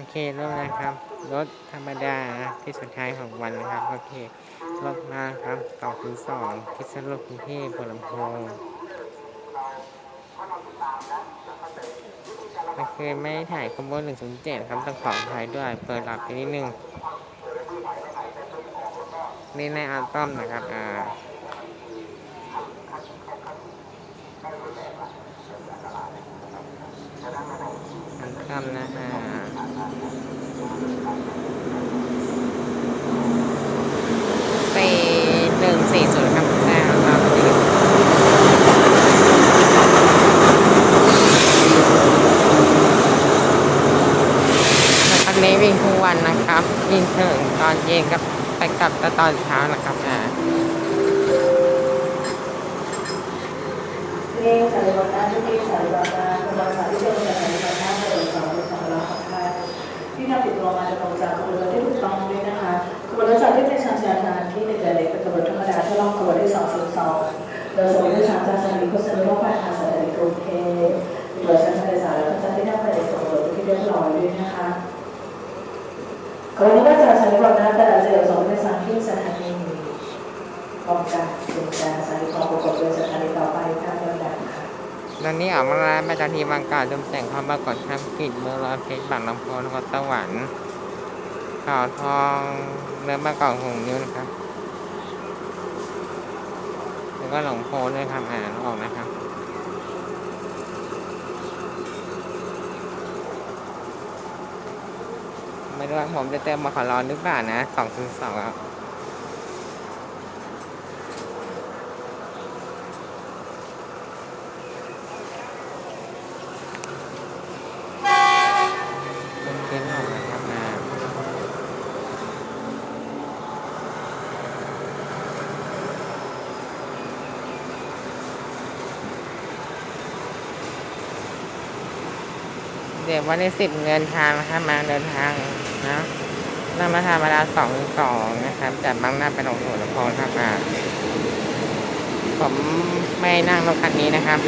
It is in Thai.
โอเคด้วนะครับรถธรรมดาที่สุดท้ายของวันนะครับโอเครถมาครับต่อคูสองพิษณุโลกกรุงเทพหัวลำโพงโอเคไม่ถ่ายคอมโบหนึ่งศูนย์เจ็ดครับต้องขออภัยด้วยเปิดหลับไปนิดนึงนี่ในอัลบั้มนะครับอ่าอัลบั้มนะฮะ สี่หนึ่งสี่ศูนย์ครับนี้วิ่งทุกวันนะครับวิ่งถึงตอนเย็นกับไปกลับตอนเช้านะครับอ่านี่สายวันนั้นที่สายวันนั้นกำลังสายที่เป็ ที่ทำติดตัวมาจะตรงจากขบวนรถที่ถูกต้องด้วยนะคะขบวนรถจากที่เป็นชานชาทานที่หนึ่เล็กเป็นขบวนธรรมดาที่ล่องขบวนที่สองศูนย์สองโดยสมัยที่สามจากสถานีโฆษณาโลกผ่านทางสถานีกรุงเทพโดยชั้นทะเลสาบและชั้นที่นั่งไปในขบวนที่เรียบร้อยด้วยนะคะขบวนนี้ก็จะสถานีวันนั้นแต่ละเจอสองเป็นสามที่สถานีป้องกันเป็นการสายของประกอบโดยสถานีต่อไปตามลำดับค่ะ ตอนนี้ออกมาแล้วประจำทีบางกาดมแต่งความปรากฏทำกิจเมืองรอเพชรบางลำโพงนครสวรรค์ข่าวทองเนื้อบางกอกหงนิ้วนะครับ แล้วก็หลงโพด้วยครับอ่านออกนะครับไม่รู้ว่าผมจะเติมมาขอร้อนหรือเปล่านะสองศูนย์สองครับ เป็นเกณฑ์ออกนะครับอ่า เดี๋ยววันที่สิบเดินทางนะครับมาเดินทางนะนำมาทางเวลาสองสองนะครับจากบางหน้าไปลงหัวลำโพงครับผมไม่นั่งรถคันนี้นะครับ